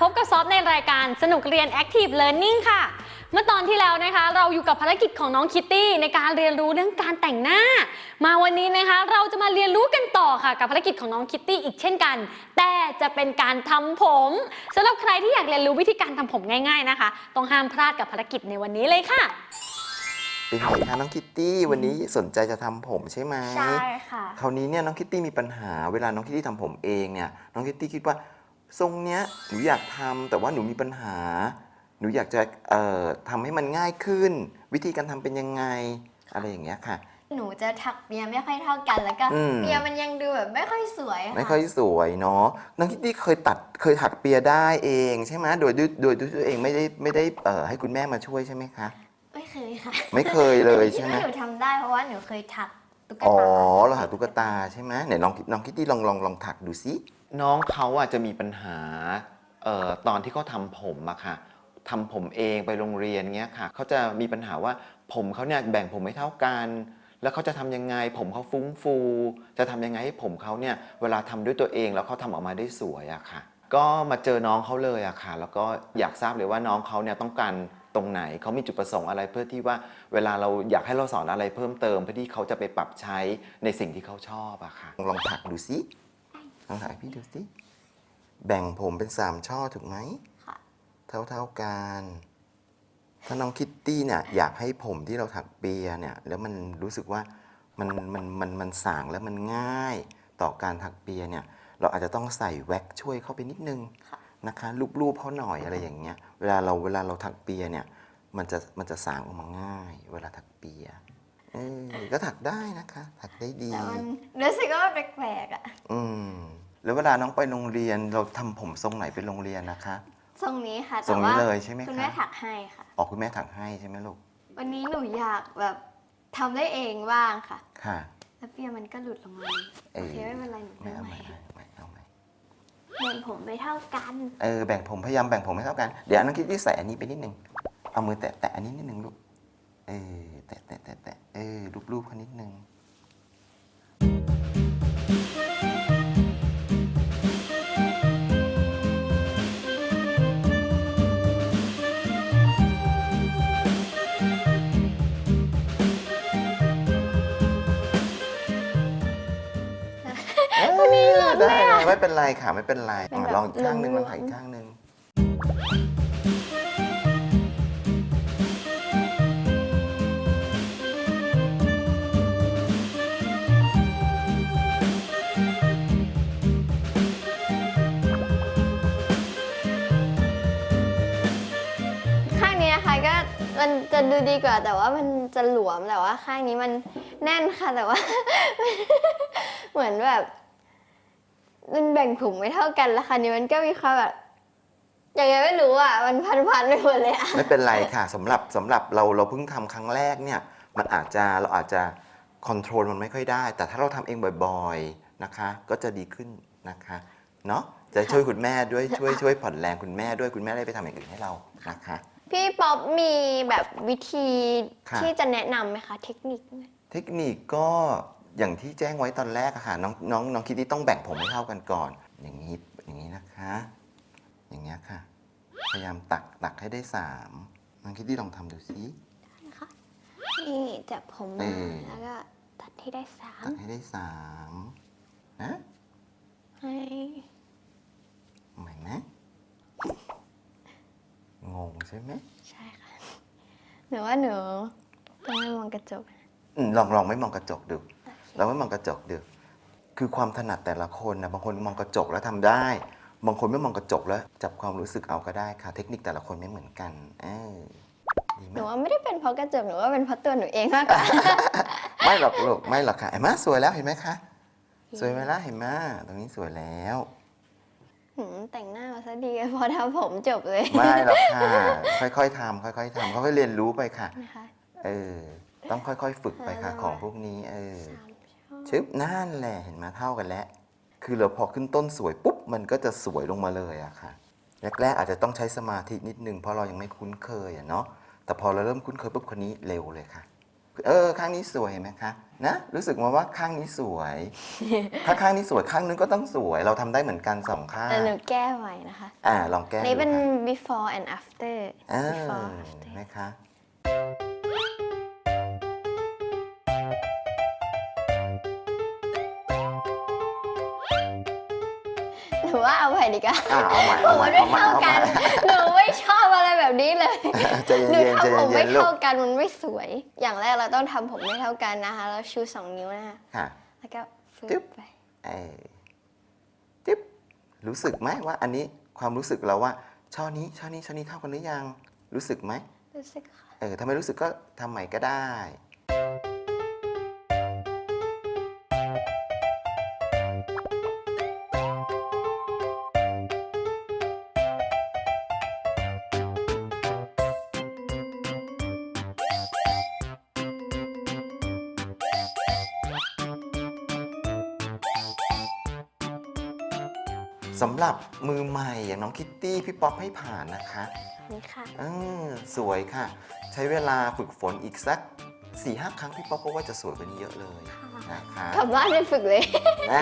พบกับซอฟในรายการสนุกเรียน Active Learning ค่ะ เมื่อตอนที่แล้วนะคะ เราอยู่กับภารกิจของน้องคิตตี้ในการเรียนรู้เรื่องการแต่งหน้า มาวันนี้นะคะ เราจะมาเรียนรู้กันต่อค่ะ กับภารกิจของน้องคิตตี้อีกเช่นกัน แต่จะเป็นการทำผมสำหรับใครที่อยากเรียนรู้วิธีการทำผมง่าย ๆนะคะ ต้องห้ามพลาดกับภารกิจในวันนี้เลยค่ะเป็นไงคะน้องคิตตี้วันนี้สนใจจะทำผมใช่ไหมใช่ค่ะคราวนี้เนี่ยน้องคิตตี้มีปัญหาเวลาน้องคิตตี้ทำผมเองเนี่ยน้องคิตตี้คิดว่า ทรงเนี้ยหนูอยากทำแต่ว่าหนูมีปัญหา หนูอยากจะเอ่อทำให้มันง่ายขึ้น วิธีการทำเป็นยังไง อะไรอย่างเงี้ยค่ะ หนูจะถักเปียไม่ค่อยเท่ากันแล้วก็อืม เปียมันยังดูแบบไม่ค่อยสวยะไม่ค่อยสวยเนาะน้องคิตตี้เคยตัดเคยถักเปียได้เองใช่ไหมโดยด้วยโดยด้วยตัวเองไม่ได้ไม่ได้เอ่อให้คุณแม่มาช่วยใช่ไหมคะ ไม่เคยค่ะไม่เคยเลยใช่ไหม ที่หนูทำได้เพราะว่าหนูเคยถักตุ๊กอ๋อตาเราหาตุ๊กตาใช่ไหมไหนลองน้องคิตตี้ลองลองลองถักดูสิ น้องเขาอะจะมีปัญหาเอ่อตอนที่เขาทำผมอะค่ะทำผมเองไปโรงเรียนเงี้ยค่ะเขาจะมีปัญหาว่าผมเขาเนี่ยแบ่งผมไม่เท่ากัน แล้วเขาจะทำยังไง ผมเขาฟุ้งฟู จะทำยังไงให้ผมเขาเนี่ยเวลาทำด้วยตัวเองแล้วเขาทำออกมาได้สวยอะค่ะ ก็มาเจอน้องเขาเลยอะค่ะ แล้วก็อยากทราบเลยว่าน้องเขาเนี่ยต้องการตรงไหนเขามีจุดประสงค์อะไรเพื่อที่ว่าเวลาเราอยากให้เราสอนอะไรเพิ่มเติมเพื่อที่เขาจะไปปรับใช้ในสิ่งที่เขาชอบอะค่ะลองถักดูสิ ลองถักให้พี่ดูสิแบ่งผมเป็นสามช่อถูกไหมค่ะ เท่าเท่าๆกัน ถ้าน้องคิตตี้เนี่ยอยากให้ผมที่เราถักเปียเนี่ย แล้วมันรู้สึกว่ามันมันมันมันสางแล้วมันง่ายต่อการถักเปียเนี่ย เราอาจจะต้องใส่แว็กช่วยเข้าไปนิดนึงค่ะนะคะรูปๆเขาหน่อยอะไรอย่างเงี้ย เวลาเราเวลาเราถักเปียเนี่ย มันจะมันจะสางออกมาง่าย เวลาถักเปีย เออก็ถักได้นะคะ ถักได้ดี แต่มันรู้สึกว่ามันแปลกๆอะอืมแล้วเวลาน้องไปโรงเรียนเราทำผมทรงไหนไปโรงเรียนนะคะ ทรงนี้ค่ะทรแต่งนี้ว่าเลยใช่ไหมคุณคะแม่ถักให้ค่ะ ออกคุณแม่ถักให้ใช่ไหมลูกวันนี้หนูอยากแบบทำได้เองบ้างค่ะ ค่ะ แล้วเปียมันก็หลุดลงมาเออโอเคไม่เป็นไรหนูไม่ทำเอาใหไหมม่เอาไหมเอาไหมแบ่งผมไม่เท่ากันเออแบ่งผมพยายามแบ่งผมให้เท่ากัน เดี๋ยวน้องคิดที่ใส่อันนี้ไปนิดนึงเอามือแตะแตะอันนี้นิดนึงลูกเออ แตะแตะแตะแตะเออรูปรูปเขานิดนึงวันนี้หลุดได้ไม่เป็นไรค่ะ ไม่เป็นไรเป็นแบบอะลองอีกข้างหนึ่งหลลวอมงๆถ่ายอีกข้างหนึ่ง มันจะดูดีกว่าแต่ว่ามันจะหลวมแต่ว่าข้างนี้มันแน่นค่ะแต่ว่า เหมือนแบบ มันแบ่งผมไม่เท่ากันแล้วค่ะนี้มันก็มีความแบบยังไงไม่รู้อะมันพันๆไปหมดเลยอะไม่เป็นไรค่ะสำหรับสำหรับเราเราเพิ่งทำครั้งแรกเนี่ย มันอาจจะเราอาจจะคอนโทรลมันไม่ค่อยได้ แต่ถ้าเราทำเองบ่อยๆนะคะ ก็จะดีขึ้นนะคะเนาะจะช่วยคุณแม่ด้วยช่วยช่วยผ่อนแรงคุณแม่ด้วยคุณแม่ได้ไปทำอย่างอื่นให้เรานะคะ พี่ป๊อปมีแบบวิธีค่ะที่จะแนะนำไหมคะ เทคนิคไหมเทคนิคก็อย่างที่แจ้งไว้ตอนแรกอะค่ะน้องน้องน้องคิดที่ต้องแบ่งผมให้เท่ากันก่อน อย่างนี้อย่างนี้นะคะ อย่างเงี้ยค่ะ พยายามตักตักให้ได้สามน้องคิดที่ลองทำดูซิ นะคะนี่จับผมเอมาอแล้วก็ตัดที่ได้สามตักให้ได้สามนะให้เหมือนไหม งงใช่ไหมใช่ค่ะ หนูว่าหนูต้องไม่มองกระจก อืมลองลองไม่มองกระจกดูเราไม่มองกระจกดูคือความถนัดแต่ละคนนะบางคนมองกระจกแล้วทำได้ บางคนไม่มองกระจกแล้วจับความรู้สึกเอาก็ได้ค่ะ เทคนิคแต่ละคนไม่เหมือนกันเออดีไหหมนูว่าไม่ได้เป็นเพราะกระจกหนูว่าเป็นเพราะตัวหนูเองมากกว่า ไม่หรอกลูกไม่หรอกค่ะเห็นไหมสวยแล้วเห็นไหมคะสวยไหมล่ะเห็นไหมตรงนี้สวยแล้วหืม แต่งหน้ามาซะดีพอทำผมจบเลย ไม่หรอกค่ะ ค่อยๆทำค่อยๆทำค่อยๆเรียนรู้ไปค่ะ นะคะเออ ต้องค่อยๆฝึกไปค่ะอ่าของพวกนี้ เออ สามช่องชึบนั่นแหละเห็นไหมเท่ากันแล้ว คือเราพอขึ้นต้นสวยปุ๊บ มันก็จะสวยลงมาเลยอะค่ะ แรกๆอาจจะต้องใช้สมาธินิดนึงเพราะเรายังไม่คุ้นเคยอะเนาะ แต่พอเราเริ่มคุ้นเคยปุ๊บคนนี้เร็วเลยค่ะ เออ ข้างนี้สวยเห็นไหมคะ นะรู้สึกมาว่าข้างนี้สวย ถ้าข้างนี้สวยข้างนึงก็ต้องสวย เราทำได้เหมือนกันสองข้างแต่หนูแก้ใหม่นะคะ อ่าลองแก้อันดูนี้เป็น ค่ะ before and after อ่า before after นะคะ หนูว่าเอาใหม่ดีกว่าอ่าเอาใหม่ผเอามใหม่มันไม่เอาใหม่เท่าเอาใหม่กัน หนู ไม่ชอบอะไรแบบนี้เลยใจหนูเย็นๆใจทำผมเย็ไม่นๆลูกเท่ากันมันไม่สวย อย่างแรกเราต้องทำผมไม่เท่ากันนะคะแล้วชูสองนิ้วนะคะค่ะ แล้วก็ฟึจึ๊บ บไป เออจิ๊บรู้สึกไหมว่าอันนี้ความรู้สึกเราว่าช่อนี้ช่อนี้ช่อนี้เท่ากันหรือยัง รู้สึกไหมรู้สึกค่ะเออถ้าไม่รู้สึกก็ทำใหม่ก็ได้ คิตตี้พี่ป๊อปให้ผ่านนะคะนี่ค่ะเออสวยค่ะ ใช้เวลาฝึกฝนอีกสัก4ี่ห้าครั้งพี่ป๊อปก็ว่าจะสวยกว่านี้เยอะเลยนะคะกลับบ้านไปฝึกเลยเอ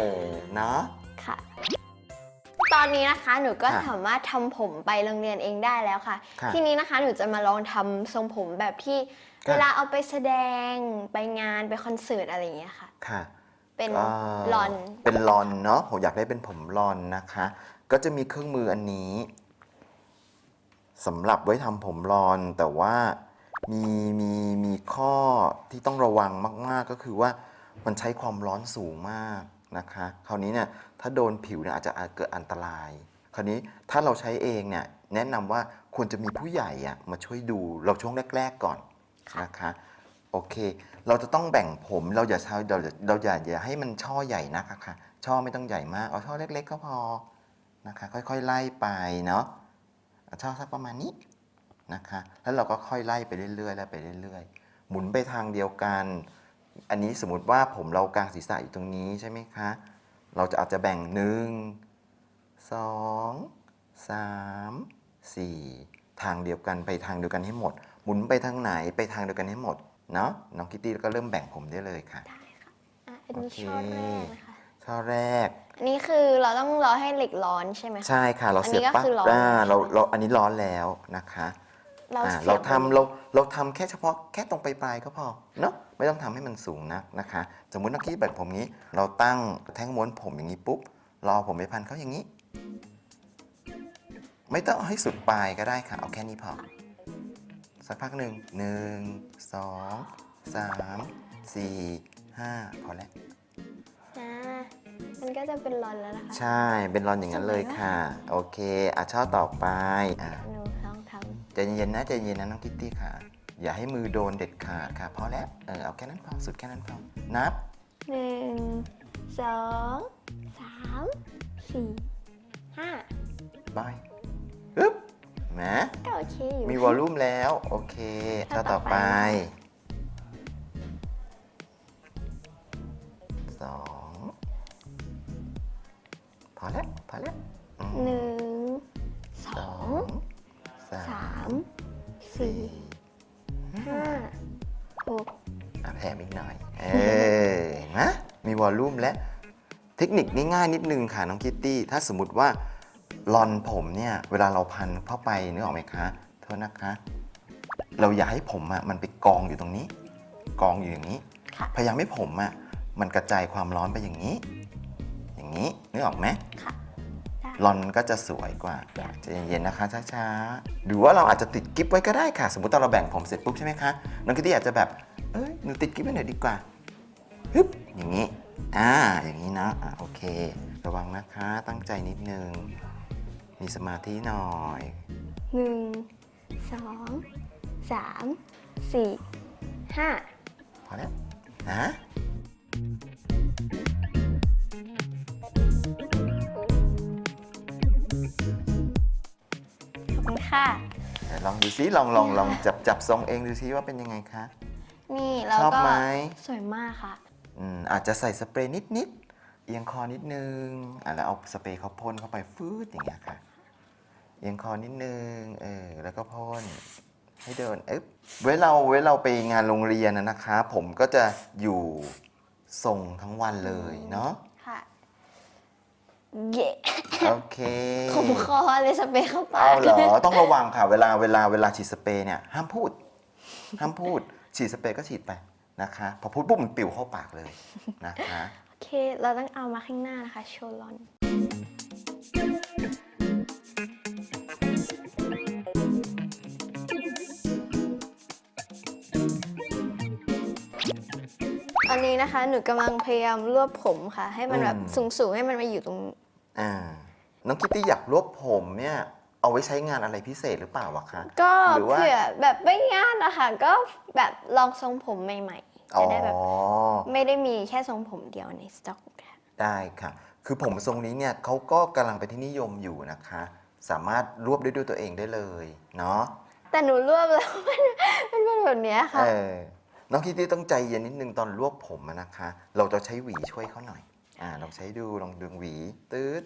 อเนาะค่ะ ตอนนี้นะคะหนูก็ค่ะสามารถทำผมไปโรงเรียนเองได้แล้วค่ะค่ะทีนี้นะคะหนูจะมาลองทำทรงผมแบบที่ค่ะเวลาเอาไปแสดงไปงานไปคอนเสิร์ตอะไรอย่างเงี้ยค่ะค่ะเป็นอ่าลอน เป็นลอนเนาะผมอยากได้เป็นผมลอนนะคะ ก็จะมีเครื่องมืออันนี้สำหรับไว้ทำผมลอน แต่ว่ามีมีมีข้อที่ต้องระวังมาก ๆ ก็คือว่ามันใช้ความร้อนสูงมากนะคะ คราวนี้เนี่ยถ้าโดนผิวเนี่ยอาจจะเกิดอันตราย คราวนี้ถ้าเราใช้เองเนี่ยแนะนำว่าควรจะมีผู้ใหญ่อะมาช่วยดูเราช่วงแรก ๆก่อนนะคะโอเค เราจะต้องแบ่งผมเราอย่าใช้เราอย่าเราอย่าอย่าให้มันช่อใหญ่นักอะค่ะช่อไม่ต้องใหญ่มากเอาช่อเล็ก ๆ ก็พอ นะคะ ค่อยๆไล่ไปเนาะเอาช่อสักประมาณนี้นะคะ แล้วเราก็ค่อยไล่ไปเรื่อยๆไล่ไปเรื่อยๆ หมุนไปทางเดียวกัน อันนี้สมมติว่าผมเรากลางศีรษะอยู่ตรงนี้ใช่ไหมคะ เราจะอาจจะแบ่งหนึ่งสองสามสี่ทางเดียวกันไปทางเดียวกันให้หมด หมุนไปทางไหนไปทางเดียวกันให้หมดเนาะน้องคิตตี้ก็เริ่มแบ่งผมได้เลยค่ะอะอันนี้โอเคช่อแรกนะคะช่อแรก อันนี้คือเราต้องรอให้เหล็กร้อนใช่ไหมคะ ใช่ค่ะ เราอันนี้เสียบก็ปั๊บคือร้อนอ่าเราใช่ไหมเราอันนี้ร้อนแล้วนะคะเราอ่าสียบ เราทำเราเราทำแค่เฉพาะแค่ตรงปลายๆก็พอเนาะไม่ต้องทำให้มันสูงนักนะคะ สมมุตินักที่แบบผมนี้ เราตั้งแท่งม้วนผมอย่างนี้ปุ๊บรอผมไปพันเขาอย่างนี้ ไม่ต้องเอาให้สุดปลายก็ได้ค่ะ เอาแค่นี้พอ สักพักหนึ่งหนึ่งสองสามสี่ห้าพอแล้วอ่ามัน ก็จะเป็นร้อนแล้วนะคะ ใช่ เป็นรอนอย่างนั้นเลยค่ะ โอเค อะช่อต่อไปอะหนูลองทใจเย็นๆนะใจเย็นนะน้องคิตตี้ค่ะ อย่าให้มือโดนเด็ดขาดค่ะพอแล้วเออเอาแค่นั้นพอสุดแค่นั้นพอนับำหนึ่งสองสามสี่ห้าบายปึ๊บแหมก็โอเคอยู่มีวอลลุ่มแล้ว โอเคถ้าช่อต่อต่อไปไปสอง พอแล้วพอแล้วอืมหนึ่งสสอองงสาสามมสี่ห้าหกอะแถมอีกหน่อย เออเห็นไหมมีวอลลุ่มและ เทคนิคง่ายๆนิดนึงค่ะน้องคิตตี้ ถ้าสมมติว่าลอนผมเนี่ย เวลาเราพันเข้าไปนึกออกไหมคะ โทษนะคะ เราอย่าให้ผมอะมันไปกองอยู่ตรงนี้ กองอยู่อย่างนี้ค่ะพยายามให้ผมอะมันกระจายความร้อนไปอย่างนี้ อย่างนี้นึกออกไหมค่ะได้ ลอนก็จะสวยกว่าใจเย็นๆนะคะช้าๆหรือว่าเราอาจจะติดกิ๊บไว้ก็ได้ค่ะ สมมติตอนเราแบ่งผมเสร็จปุ๊บใช่ไหมคะน้องคิตตี้อาจจะแบบเอ้ยหนูติดกิ๊บไว้หน่อยดีกว่าฮึบอย่างนี้อ่าอย่างนี้นะอ่าโอเค ระวังนะคะตั้งใจนิดนึง มีสมาธิหน่อยหนึ่งสองสามสี่ห้าพอแล้วนะ คุณค่ะเดี๋ยวลองดูซิลองลองลองจับจับทรงเองดูซิว่าเป็นยังไงคะ นี่แล้วชอบก็ไหม สวยมากค่ะ อืมอาจจะใส่สเปรย์นิดๆเอียงคอนิดนึงอะแล้วเอาสเปรย์เขาพ่นเข้าไปฟืดอย่างเงี้ยค่ะ เอียงคอนิดนึงเออแล้วก็พ่นให้เดินเอ๊ะเวลาเราเวลาเราไปงานโรงเรียนนะนะคะ ผมก็จะอยู่ทรงทั้งวันเลยเนาะค่ะ เย่โอเคผมคอเลยสเปรย์เข้าปาเอากเหรอต้องระวังค่ะ เวลาเวลาเวลาฉีดสเปรย์เนี่ยห้ามพูด ห้ามพูด ฉีดสเปรย์ก็ฉีดไปนะคะ พอพูดปุ๊บมันปิวเข้าปากเลยนะคะ โอเค เราต้องเอามาข้างหน้านะคะ โชว์ลอน อนนี้นะคะ หนูกำลังพยายามรวบผมค่ะ ให้มันแบบอืมสูงๆให้มันมาอยู่ตรง อ่า น้องคิตตี้อยากรวบผมเนี่ย เอาไว้ใช้งานอะไรพิเศษหรือเปล่าวะคะ ก็หรือว่า เผื่อแบบไม่งานนะคะก็แบบลองทรงผมใหม่ๆอ๋อจะได้แบบไม่ได้มีแค่ทรงผมเดียวในสต็อกค่ะ ได้ค่ะ คือผมทรงนี้เนี่ยเขาก็กำลังเป็นที่นิยมอยู่นะคะ สามารถรวบได้ด้วยตัวเองได้เลย เนาะแต่หนูรวบแล้ว มันมันเป็นแบบเนี้ยค่ะ เออ น้องคิตตี้ต้องใจเย็นนิดนึงตอนรวบผมอะนะคะ เราจะใช้หวีช่วยเขาหน่อย อ่าลองใช้ดูลองดึงหวีตืด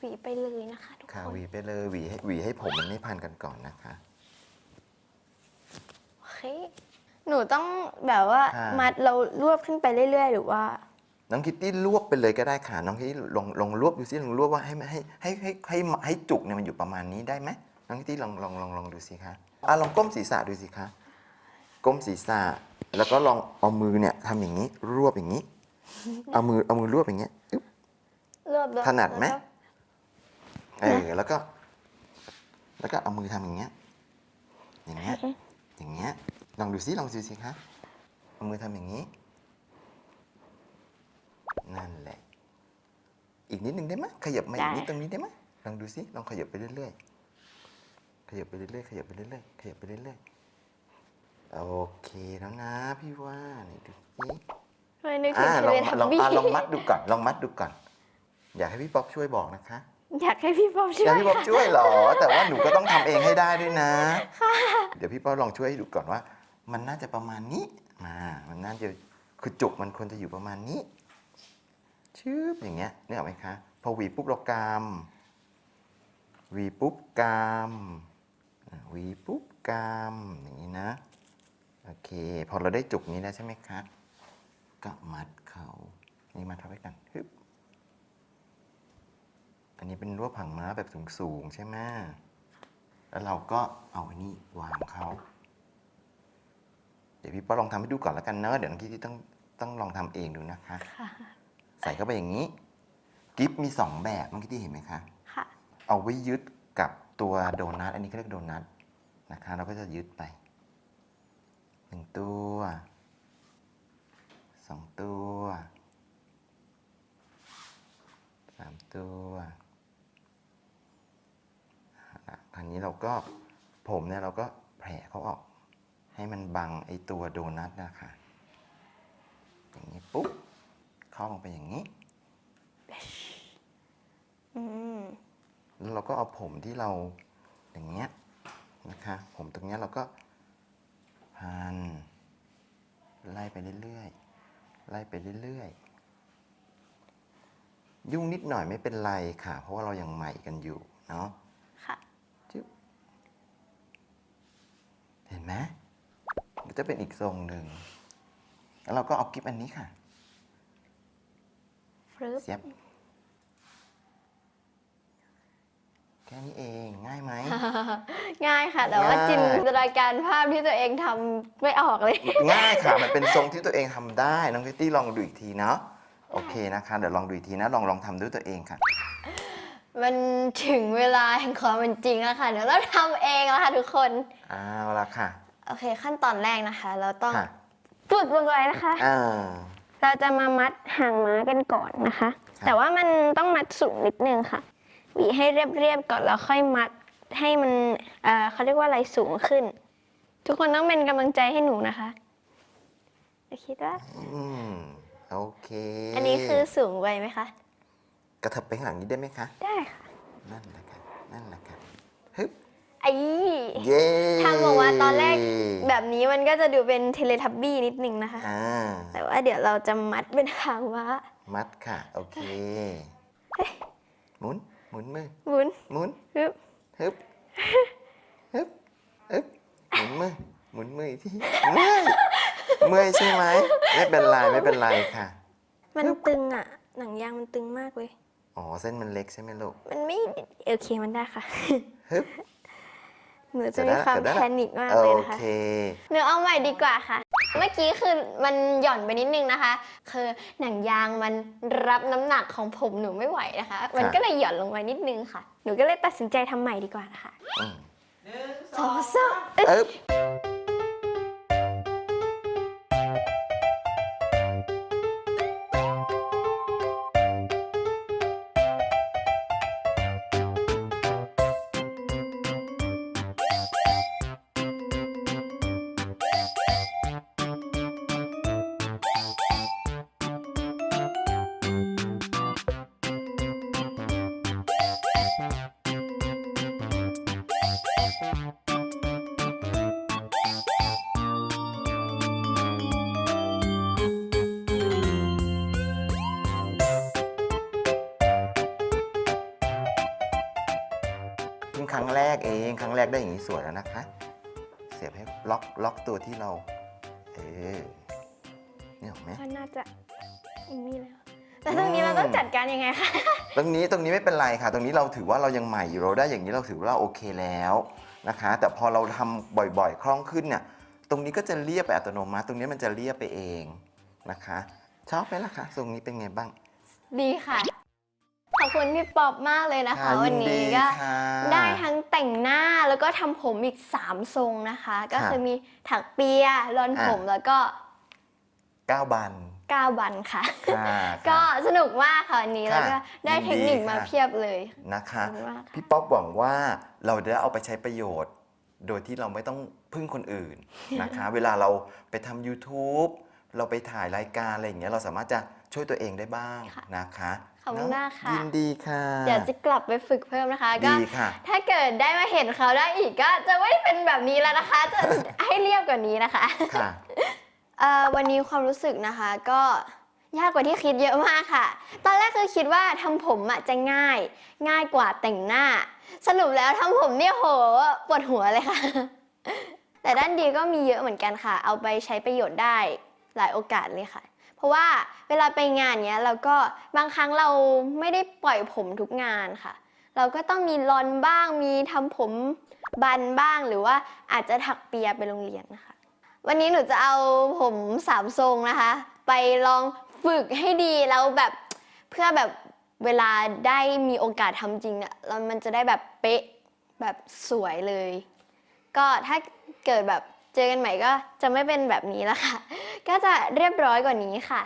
หวีไปเลยนะคะทุกค่ะคนหวีไปเลยหวีให้หวีให้ผมมันไม่พันกันก่อนนะคะ โอเคหนูต้องแบบว่าค่ะมัดเรารวบขึ้นไปเรื่อย ๆ หรือว่า น้องคิตตี้รวบไปเลยก็ได้ค่ะน้องคิตตี้ลองลองรวบดูซิลองรวบว่าให้ให้ให้ให้ให้ให้จุกเนี่ยมันอยู่ประมาณนี้ได้ไหมน้องคิตตี้ลองลองลองลองดูสิคะอะลองก้มศีรษะดูสิคะ ก้มศีรษะแล้วก็ลองเอามือเนี่ยทำอย่างนี้ รวบอย่างนี้ เอามือเอามือรวบอย่างเงี้ยอึ๊บรวบรวบถนัดไหมแล้วก็เออแล้วก็ แล้วก็เอามือทำอย่างเงี้ย อย่างเงี้ย อย่างเงี้ย ลองดูซิลองดูสิคะเอามือทำอย่างนี้ นั่นแหละ อีกนิดนึงได้ไหมขยับมาอีกนิดตรงนี้ได้ไหมลองดูซิลองขยับไปเรื่อยๆขยับไปเรื่อยๆขยับไปเรื่อยๆขยับไปเรื่อยๆ โอเคแล้วนะพี่ว่านี่ดูสิไม่นึกถึอ่างลองเลยทับลองบี้อะลองมัดดูก่อนลองมัดดูก่อน อยากให้พี่ป๊อปช่วยบอกนะคะอยากให้พี่ป๊อปช่อยากวยให้พี่ป๊อปค่ะช่วยเหรอ แต่ว่าหนูก็ต้องทำเองให้ได้ด้วยนะ เดี๋ยวพี่ป๊อปลองช่วยให้ดูก่อนว่า มันน่าจะประมาณนี้มามันน่าจะคือจุกมันควรจะอยู่ประมาณนี้ชืบอย่างเงี้ยนึกออกไหมคะพอหวีปุ๊บเรากำหวีปุ๊บกำอะหวีปุ๊บกำอย่างนี้นะ โอเค พอเราได้จุกนี้แล้วใช่ไหมคะก็มัดเขานี่มาทับไว้กันฮึบอันนี้เป็นรวบผังม้าแบบสูงๆใช่ไหมแล้วเราก็เอาอันนี้วางเขาเดี๋ยวพี่ป๊อปลองทำให้ดูก่อนแล้วกันเนอะเดี๋ยวน้องกิ๊ที่ต้องต้องลองทำเองดูนะคะค่ะใส่เข้าไปอย่างนี้ กิฟมีสองแบบน้องกิ๊ที่เห็นไหมคะค่ะเอาไว้ยึดกับตัวโดนัทอันนี้เขาเรียกโดนัทนะคะ เราก็จะยึดไปห นึ่งตัวสองตัวสามตัวอะคราวนี้เราก็ผมเนี่ยเราก็แผ่เขาออก ให้มันบังไอตัวโดนัทนะคะอย่างนี้ปุ๊บเข้าลงไปอย่างนี้อืมแล้วเราก็เอาผมที่เราอย่างเงี้ยนะคะ ผมตรงเนี้ยเราก็ พันไล่ไปเรื่อยๆไล่ไปเรื่อยๆยุ่งนิดหน่อยไม่เป็นไรค่ะ เพราะว่าเรายังใหม่กันอยู่เนาะค่ะจึ๊บเห็นไหมมันจะเป็นอีกทรงหนึ่งแล้วเราก็เอากิฟอันนี้ค่ะฟรึบเสียบ แค่นี้เองง่ายไหม ง่ายค่ะ แต่ว่าง่าย จินตนาการภาพที่ตัวเองทำไม่ออกเลย ง่ายค่ะ มันเป็นทรงที่ตัวเองทำได้ น้องคิตตี้ลองดูอีกทีเนาะโอเคนะคะ เดี๋ยวลองดูอีกทีนะ ลองลองทำด้วยตัวเองค่ะ มันถึงเวลาแห่งความเป็นจริงแล้วค่ะเดี๋ยวเราทำเองแล้วค่ะทุกคน เอาละค่ะ โอเค ขั้นตอนแรกนะคะ เราต้องค่ะจุดลงไปนะคะ อ่า เราจะมามัดหางม้ากันก่อนนะคะ ครับ แต่ว่ามันต้องมัดสูงนิดนึงค่ะ หวีให้เรียบๆก่อนแล้วค่อยมัดให้มันเอ่อเขาเรียกว่าอะไรสูงขึ้น ทุกคนต้องเป็นกำลังใจให้หนูนะคะคิดว่าอืมโอเค อันนี้คือสูงไปไหมคะ กระเถิบไปข้างหลังนี้ได้ไหมคะ ได้ค่ะ นั่นแหละค่ะนั่นแหละค่ะฮึบไอ้เย้ทำออกมาตอนแรกแบบนี้มันก็จะดูเป็นเทเลทับบี้นิดนึงนะคะ อ่า แต่ว่าเดี๋ยวเราจะมัดเป็นหางม้ามัดค่ะ โอเคหมุนห มุนมือหมุนหมุนปึ๊บฮึบฮึบฮึบหมุนมือหมุนมืออีกที่เมื่อยเมื่อยใช่ไหมไม่เป็นไรไม่เป็นไรค่ะ มันตึงอะ หนังยางมันตึงมากเลย อ๋อเส้นมันเล็กใช่ไหมลูกมันไม่โอเคมันได้ค่ะ ฮึบ หนูจะมีความเดี๋ยวนะ แพนิคมากโอเลยนะคะเค หนูเอาใหม่ดีกว่าค่ะ เมื่อกี้คือมันหย่อนไปนิดนึงนะคะ คือหนังยางมันรับน้ำหนักของผมหนูไม่ไหวนะคะ มันก็เลยหย่อนลงไปนิดนึงค่ะ หนูก็เลยตัดสินใจทำใหม่ดีกว่านะคะอืม สองสามเอ๊บเพิ่ง รั้งแรกเอง ครั้งแรกได้อย่างนี้สวยแล้วนะคะ เสียบให้ล็อกล็อกตัวที่เรา เออนี่เห็นไหมก็น่าจะอย่างนี้แล้วแต่ตรงนี้เราต้องจัดการยังไงคะ ตรงนี้ตรงนี้ไม่เป็นไรค่ะ ตรงนี้เราถือว่าเรายังใหม่อยู่เราได้อย่างนี้เราถือว่าเราโอเคแล้วนะคะ แต่พอเราทำบ่อยๆ คล่องขึ้นเนี่ย ตรงนี้ก็จะเรียบไปอัตโนมัติ ตรงนี้มันจะเรียบไปเองนะคะ ชอบไหมล่ะคะทรงนี้เป็นไงบ้าง ดีค่ะข อบคุณพี่ป๊อบมากเลยนะคะ ค่ะวันยินดีนี้ก็ค่ะ ได้ทั้งแต่งหน้าแล้วก็ทำผมอีก 3 ทรงนะคะ ก็ค่ะคือมีถักเปียรอนผมแล้วก็ก้าวบันก้าวบันค่ะ ค่ะก็ค่ะ สนุกมากค่ะวันนี้ค่ะแล้วก็ได้เทคนิคยินดีมาค่ะ เพียบเลยนะคะ ขอบคุณมากค่ะพี่ป๊อปหวังว่าเราจะได้เอาไปใช้ประโยชน์ โดยที่เราไม่ต้องพึ่งคนอื่นนะคะ เวลาเราไปทำ YouTube เราไปถ่ายรายการอะไรอย่างเงี้ยเราสามารถจะช่วยตัวเองได้บ้างค่ะนะคะ ขอบคุณเนมากค่ะ ยินดีค่ะ เดี๋ยวจะกลับไปฝึกเพิ่มนะคะ ก็ ดีค่ะ ถ้าเกิดได้มาเห็นเขาได้อีกก็จะไม่เป็นแบบนี้แล้วนะคะ จะให้เรียบกว่านี้นะคะ ค่ะ เอ่อวันนี้ความรู้สึกนะคะก็ยากกว่าที่คิดเยอะมากค่ะ ตอนแรกคือคิดว่าทำผมอะจะง่าย ง่ายกว่าแต่งหน้า สรุปแล้วทำผมเนี่ยโหปวดหัวเลยค่ะ แต่ด้านดีก็มีเยอะเหมือนกันค่ะ เอาไปใช้ประโยชน์ได้หลายโอกาสเลยค่ะ เพราะว่าเวลาไปงานเนี้ยเราก็บางครั้งเราไม่ได้ปล่อยผมทุกงานค่ะ เราก็ต้องมีรอนบ้างมีทำผมบันบ้างหรือว่าอาจจะถักเปียไปโรงเรียนนะคะ วันนี้หนูจะเอาผมสามทรงนะคะ ไปลองฝึกให้ดีแล้วแบบเพื่อแบบเวลาได้มีโอกาสทำจริงเนี่ยแล้วมันจะได้แบบเป๊ะแบบสวยเลย ก็ถ้าเกิดแบบเจอกันใหม่ก็จะไม่เป็นแบบนี้แล้วค่ะ ก็จะเรียบร้อยกว่านี้ค่ะ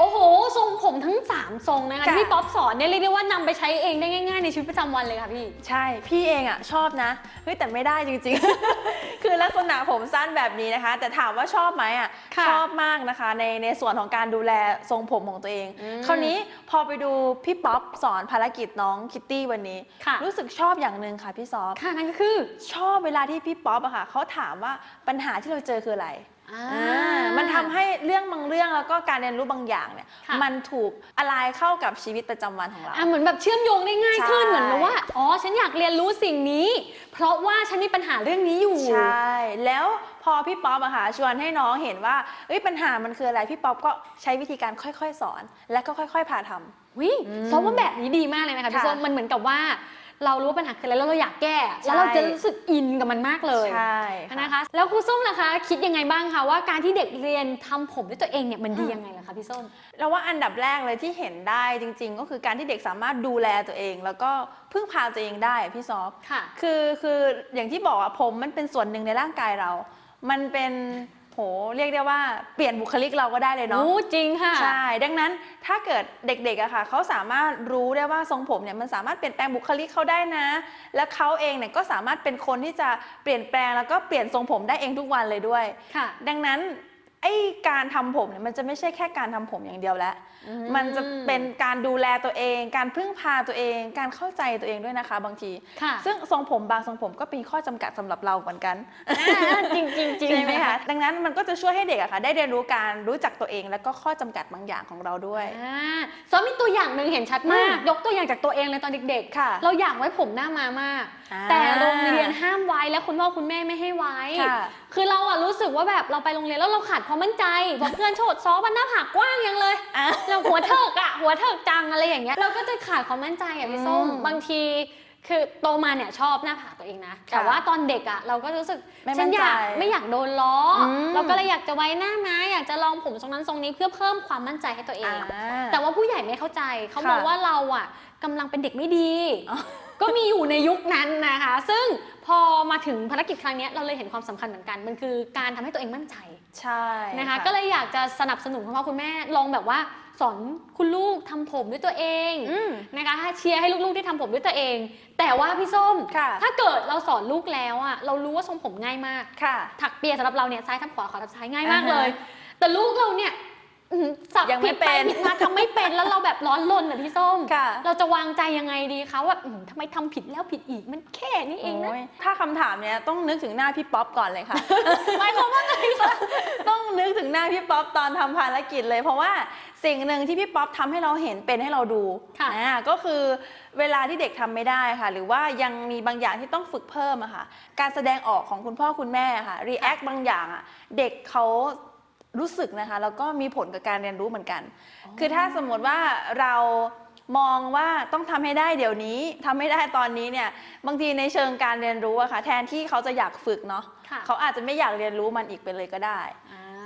โอ้โห ทรงผมทั้ง 3 ทรงนะคะค่ะ ที่พี่ป๊อปสอนเนี่ยเรียกได้ว่านำไปใช้เองได้ง่ายๆ ในชีวิตประจำวันเลยค่ะพี่ ใช่ พี่เองอะชอบนะ เฮ้ยแต่ไม่ได้จริงๆ คือลักษณะผมสั้นแบบนี้นะคะ แต่ถามว่าชอบไหมอะ ค่ะชอบมากนะคะ ในในส่วนของการดูแลทรงผมของตัวเอง อืมคราวนี้พอไปดูพี่ป๊อปสอนภารกิจน้องคิตตี้วันนี้ ค่ะ รู้สึกชอบอย่างหนึ่งค่ะพี่ซอฟ ค่ะนั่นก็คือ ชอบเวลาที่พี่ป๊อปอะค่ะเขาถามว่าปัญหาที่เราเจอคืออะไร อ่า อ่ามันทำให้เรื่องบางเรื่องแล้วก็การเรียนรู้บางอย่างเนี่ย ค่ะ มันถูกอะไรเข้ากับชีวิตประจำวันของเรา อะเหมือนแบบเชื่อมโยงได้ง่ายขึ้นใช่ เหมือนแบบว่า อ๋อ ฉันอยากเรียนรู้สิ่งนี้ เพราะว่าฉันมีปัญหาเรื่องนี้อยู่ ใช่ แล้วพอพี่ป๊อปอะค่ะชวนให้น้องเห็นว่าเอ้ยปัญหามันคืออะไรพี่ป๊อปก็ใช้วิธีการค่อยๆ สอน และก็ค่อยๆพาทำ วิอืมซอฟว่าแบบนี้ดีมากเลยนะคะพี่ค่ะส้มมันเหมือนกับว่า เรารู้ว่าปัญหาคืออะไรแล้วเราอยากแก้ แล้วเราจะรู้สึกอินกับมันมากเลยใช่ค่ะ นะคะ แล้วครูส้มล่ะคะ คิดยังไงบ้างคะว่าการที่เด็กเรียนทำผมด้วยตัวเองเนี่ยมันดียังไงล่ะคะพี่ส้ม เราว่าอันดับแรกเลยที่เห็นได้จริง ๆ ก็คือการที่เด็กสามารถดูแลตัวเอง แล้วก็พึ่งพาตัวเองได้อะพี่ซอฟ ค่ะ คือคืออย่างที่บอกอะผมมันเป็นส่วนหนึ่งในร่างกายเรา มันเป็น โหเรียกได้ว่าเปลี่ยนบุคลิกเราก็ได้เลยเนาะโอ้จริงค่ะใช่ดังนั้นถ้าเกิดเด็กๆอะค่ะเขาสามารถรู้ได้ว่าทรงผมเนี่ยมันสามารถเปลี่ยนแปลงบุคลิกเขาได้นะ แล้วเขาเองเนี่ยก็สามารถเป็นคนที่จะเปลี่ยนแปลงแล้วก็เปลี่ยนทรงผมได้เองทุกวันเลยด้วยค่ะดังนั้น ไอ้การทำผมเนี่ยมันจะไม่ใช่แค่การทำผมอย่างเดียวแล้ว มันจะเป็นการดูแลตัวเอง การพึ่งพาตัวเอง การเข้าใจตัวเองด้วยนะคะ บางทีค่ะซึ่งทรงผมบางทรงผมก็เป็นข้อจำกัดสำหรับเราเหมือนกัน จริงจริงจริงใช่ไหมคะดังนั้นมันก็จะช่วยให้เด็กอะค่ะ ได้เรียนรู้การรู้จักตัวเอง แล้วก็ข้อจำกัดบางอย่างของเราด้วยอ่าซ้อมมีตัวอย่างหนึ่งเห็นชัดมากอืมยกตัวอย่างจากตัวเองเลยตอนเด็กค่ะเราอยากไว้ผมหน้ามามากอ่า แต่โรงเรียนห้ามไว้แล้วคุณพ่อคุณแม่ไม่ให้ไว้ค่ะคือเราอะรู้สึกว่าแบบเราไปโรงเรียนแล้วเราขาดความมั่นใจเพราะเพื่อนโฉดซ้อมันหน้าผากกว้างยังเลยอะเราหัวเถิกอะหัวเถิกจังอะไรอย่างเงี้ยเราก็จะขาดความมั่นใจอะพี่ส้มอืมบางทีคือโตมาเนี่ยชอบหน้าผากตัวเองนะค่ะแต่ว่าตอนเด็กอะเราก็รู้สึกไม่ฉันอยากมั่นใจไม่อยากโดนล้ออมเราก็เลยอยากจะไว้หน้านะอยากจะลองผมทรงนั้นทรงนี้เพื่อเพิ่มความมั่นใจให้ตัวเองอ่าแต่ว่าผู้ใหญ่ไม่เข้าใจ เขาค่ะมองว่าเราอะกำลังเป็นเด็กไม่ดีอ๋อ ก็มีอยู่ในยุคนั้นนะคะ ซึ่งพอมาถึงภารกิจครั้งเนี้ยเราเลยเห็นความสำคัญเหมือนกัน มันคือการทำให้ตัวเองมั่นใจ ใช่นะคะ ก็เลยอยากจะสนับสนุนคุณพ่อคุณแม่ลองแบบว่าสอนคุณลูกทำผมด้วยตัวเองอืมนะคะให้เชียร์ให้ลูกๆที่ทำผมด้วยตัวเอง แต่ว่าพี่ส้มค่ะถ้าเกิดเราสอนลูกแล้วอะเรารู้ว่าทรงผมง่ายมากค่ะถักเปียสำหรับเราเนี่ยซ้ายทับขวาขวาทับซ้ายง่ายมากอ่าฮะเลย แต่ลูกเราเนี่ย อื้อหือสับยังไม่ผิดไปเป็นผิดมาทำไม่เป็นแล้วเราแบบร้อนรนอะพี่ส้ม ค่ะ เราจะวางใจยังไงดีคะว่าอื้อหือทำไมทำผิดแล้วผิดอีกมันแค่นี้เองนะโยถ้าคำถามเนี้ยต้องนึกถึงหน้าพี่ป๊อปก่อนเลยค่ะ หมายความว่าไงคะ ต้องนึกถึงหน้าพี่ป๊อปตอนทำภารกิจเลย เพราะว่าสิ่งหนึ่งที่พี่ป๊อปทำให้เราเห็นเป็นให้เราดูค่ะอ่าก็คือเวลาที่เด็กทำไม่ได้ค่ะ หรือว่ายังมีบางอย่างที่ต้องฝึกเพิ่มอะค่ะ การแสดงออกของคุณพ่อคุณแม่ค่ะรีแอคบางอย่างอะเด็กเขา รู้สึกนะคะแล้วก็มีผลกับการเรียนรู้เหมือนกัน คือถ้าสมมติว่าเรามองว่าต้องทำให้ได้เดี๋ยวนี้ทำให้ได้ตอนนี้เนี่ยบางทีในเชิงการเรียนรู้อะค่ะแทนที่เขาจะอยากฝึกเนาะค่ะเขาอาจจะไม่อยากเรียนรู้มันอีกไปเลยก็ได้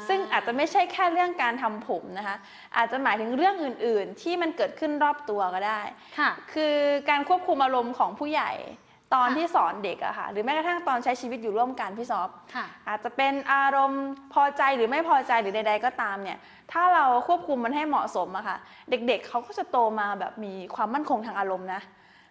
ซึ่งอาจจะไม่ใช่แค่เรื่องการทำผมนะคะอาจจะหมายถึงเรื่องอื่น ๆ ที่มันเกิดขึ้นรอบตัวก็ได้ค่ะคือการควบคุมอารมณ์ของผู้ใหญ่ ตอนค่ะที่สอนเด็กอะค่ะ หรือแม้กระทั่งตอนใช้ชีวิตอยู่ร่วมกันพี่ซอฟค่ะอาจจะเป็นอารมณ์พอใจหรือไม่พอใจหรือใด ๆ ก็ตามเนี่ย ถ้าเราควบคุมมันให้เหมาะสมอะค่ะ เด็กๆเขาก็จะโตมาแบบมีความมั่นคงทางอารมณ์นะ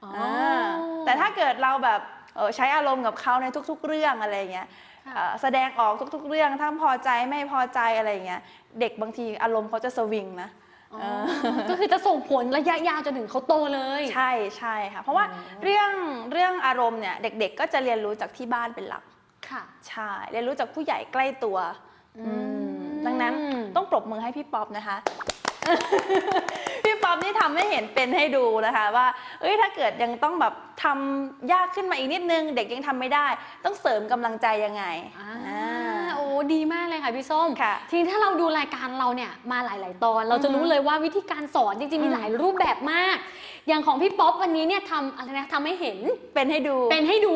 อ๋ออ่าแต่ถ้าเกิดเราแบบเอ่อใช้อารมณ์กับเขาในทุก ๆ เรื่องอะไรอย่างเงี้ยค่ะเอ่อแสดงออกทุก ๆ เรื่องทั้งพอใจไม่พอใจอะไรอย่างเงี้ย เด็กบางทีอารมณ์เขาจะสวิงนะอ๋อ เออก็คือจะส่งผลระยะยาวจนถึงเขาโตเลย ใช่ใช่ค่ะ เพราะว่าอ๋อเรื่องเรื่องอารมณ์เนี่ยเด็ก ๆ ก็จะเรียนรู้จากที่บ้านเป็นหลัก ค่ะ ใช่ เรียนรู้จากผู้ใหญ่ใกล้ตัวอืมอืมดังนั้นต้องปรบมือให้พี่ป๊อปนะคะ พี่ป๊อปนี่ทำให้เห็นเป็นให้ดูนะคะว่า เอ้ยถ้าเกิดยังต้องแบบทำยากขึ้นมาอีกนิดนึง เด็กยังทำไม่ได้ ต้องเสริมกำลังใจยังไงอ่าอ่าโอ้ ดีมากเลยค่ะพี่ส้ม ค่ะทีนี้ถ้าเราดูรายการเราเนี่ยมาหลาย ๆ ตอน เราจะรู้เลยว่าวิธีการสอนจริง ๆ มีอืมหลายรูปแบบมาก อย่างของพี่ป๊อปวันนี้เนี่ยทำอะไรนะทำให้เห็น เป็นให้ดู เป็นให้ดู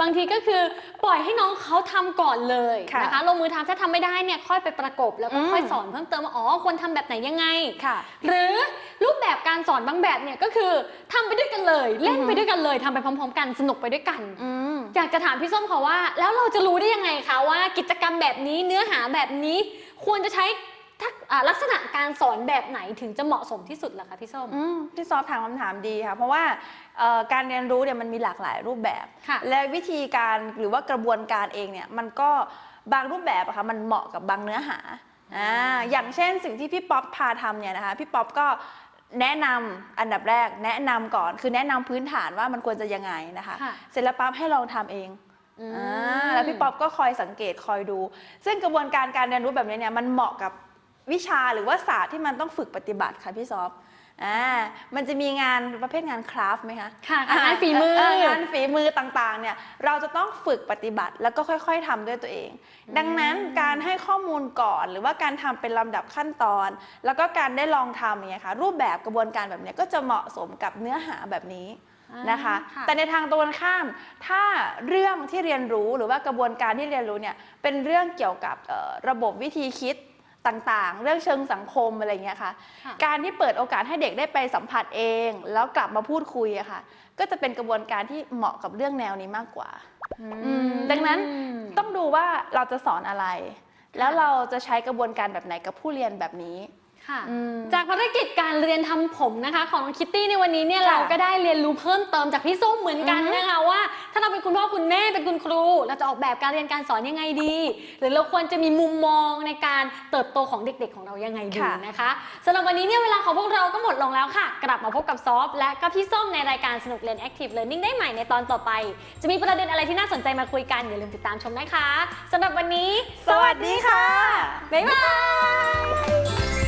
บางทีก็คือปล่อยให้น้องเขาทำก่อนเลยค่ะนะคะ ลงมือทำถ้าทำไม่ได้เนี่ยค่อยไปประกบแล้วก็อืมค่อยสอนเพิ่มเติมว่าอ๋อควรทำแบบไหนยังไง ค่ะ หรือรูปแบบการสอนบางแบบเนี่ยก็คือทำไปด้วยกันเลย เล่นไปด้วยกันเลยทำไปพร้อม ๆ กันสนุกไปด้วยกัน อืม อยากจะถามพี่ส้มค่ะว่า แล้วเราจะรู้ได้ยังไงคะว่ากิจกรรมแบบนี้เนื้อหาแบบนี้ควรจะใช้ทักอ่าลักษณะการสอนแบบไหนถึงจะเหมาะสมที่สุดล่ะคะพี่ส้ม อืมพี่ซอฟถามคำถามดีค่ะเพราะว่าเอ่อการเรียนรู้เนี่ยมันมีหลากหลายรูปแบบ ค่ะและวิธีการหรือว่ากระบวนการเองเนี่ยมันก็บางรูปแบบอะค่ะมันเหมาะกับบางเนื้อหาอ่าอย่างเช่นสิ่งที่พี่ป๊อปพาทำเนี่ยนะคะพี่ป๊อปก็ แนะนำอันดับแรกแนะนำก่อนคือแนะนำพื้นฐานว่ามันควรจะยังไงนะคะค่ะเสร็จแล้วปั๊บให้ลองทำเองอืมอ่าแล้วพี่ป๊อปก็คอยสังเกตคอยดู ซึ่งกระบวนการการเรียนรู้แบบนี้เนี่ยมันเหมาะกับวิชาหรือว่าศาสตร์ที่มันต้องฝึกปฏิบัติค่ะพี่ซอฟ อ่ามันจะมีงานประเภทงานคราฟต์ไหมคะค่ะงานฝีมือเงานฝีมือต่างๆ เนี่ยเราจะต้องฝึกปฏิบัติแล้วก็ค่อย ๆทำด้วยตัวเอง ดังนั้นการให้ข้อมูลก่อนหรือว่าการทำเป็นลำดับขั้นตอน แล้วก็การได้ลองทำอย่างเงี้ยค่ะรูปแบบกระบวนการแบบเนี้ยก็จะเหมาะสมกับเนื้อหาแบบนี้นะคะค่ะแต่ในทางตรงกันข้าม ถ้าเรื่องที่เรียนรู้หรือว่ากระบวนการที่เรียนรู้เนี่ยเป็นเรื่องเกี่ยวกับเอ่อระบบวิธีคิด ต่างๆ เรื่องเชิงสังคมอะไรอย่างเงี้ยค่ะค่ะ การที่เปิดโอกาสให้เด็กได้ไปสัมผัสเอง แล้วกลับมาพูดคุยอะค่ะ ก็จะเป็นกระบวนการที่เหมาะกับเรื่องแนวนี้มากกว่าอืมดังนั้นต้องดูว่าเราจะสอนอะไร แล้วเราจะใช้กระบวนการแบบไหนกับผู้เรียนแบบนี้ ค่ะ อืม จากภารกิจการเรียนทำผมนะคะ ของน้องคิตตี้ในวันนี้เนี่ยค่ะเราก็ได้เรียนรู้เพิ่มเติมจากพี่ส้มเหมือนกันอือฮึนะคะว่า ถ้าเราเป็นคุณพ่อคุณแม่เป็นคุณครู เราจะออกแบบการเรียนการสอนยังไงดี หรือเราควรจะมีมุมมองในการเติบโตของเด็กๆ ของเรายังไงดีค่ะ นะคะสำหรับวันนี้เนี่ยเวลาของพวกเราก็หมดลงแล้วค่ะ กลับมาพบกับซอฟและก็พี่ส้มในรายการสนุกเรียน Active Learning ได้ใหม่ในตอนต่อไป จะมีประเด็นอะไรที่น่าสนใจมาคุยกันอย่าลืมติดตามชมนะคะสำหรับวันนี้ สวัสดีค่ะ บ๊ายบาย